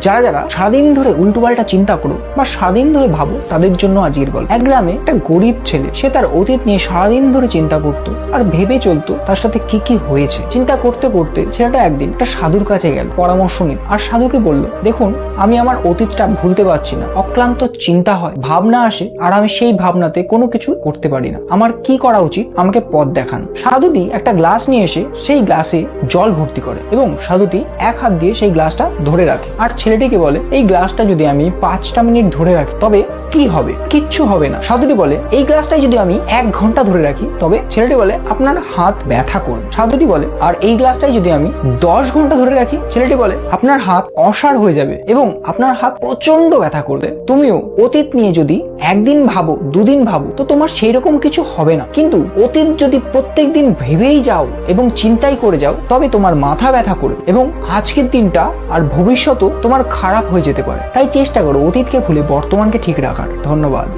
যারা যারা সারাদিন ধরে উল্টোপাল্টা চিন্তা করো বা সারাদিন ধরে ভাবো তাদের জন্য আজকের গল্প। এক গ্রামে একটা গরিব ছেলে, সে তার অতীত নিয়ে সারাদিন ধরে চিন্তা করতো আর ভেবে চলতো তার সাথে কি কি হয়েছে। চিন্তা করতে করতে ছেলেটা একদিন একটা সাধুর কাছে গেল, পরামর্শ নিতে আর সাধুকে বলল, দেখুন, আমি আমার অতীতটা ভুলতে পারছি না। অক্লান্ত চিন্তা হয়। ভাবনা আসে আর আমি সেই ভাবনাতে কোনো কিছু করতে পারি না। আমার কি করা উচিত? আমাকে পথ দেখান। সাধুটি একটা গ্লাস নিয়ে এসে সেই গ্লাসে জল ভর্তি করে এবং সাধুটি এক হাত দিয়ে সেই গ্লাসটা ধরে রাখে। আর ছেলেটিকে বলে, এই গ্লাসটা যদি আমি পাঁচটা মিনিট ধরে রাখি, তবে কি হবে? কিচ্ছু হবে না। সাধুটি বলে, এই গ্লাসটাই যদি আমি এক ঘণ্টা ধরে রাখি, তবে? ছেলেটি বলে, আপনার হাত ব্যথা করবে। সাধুটি বলে, আর এই গ্লাসটাই যদি আমি দশ ঘণ্টা ধরে রাখি? ছেলেটি বলে, আপনার হাত অসাড় হয়ে যাবে এবং আপনার হাত প্রচণ্ড ব্যথা করবে। তুমিও অতীত নিয়ে যদি একদিন ভাবো, দুদিন ভাবো, তো তোমার সেই রকম কিছু হবে না। কিন্তু অতীত যদি প্রত্যেক দিন ভেবেই যাও এবং চিন্তাই করে যাও, তবে তোমার মাথা ব্যথা করবে এবং আজকের দিনটা আর ভবিষ্যতও তোমার খারাপ হয়ে যেতে পারে। তাই চেষ্টা করো অতীতকে ভুলে বর্তমানকে ঠিক রাখার। ধন্যবাদ।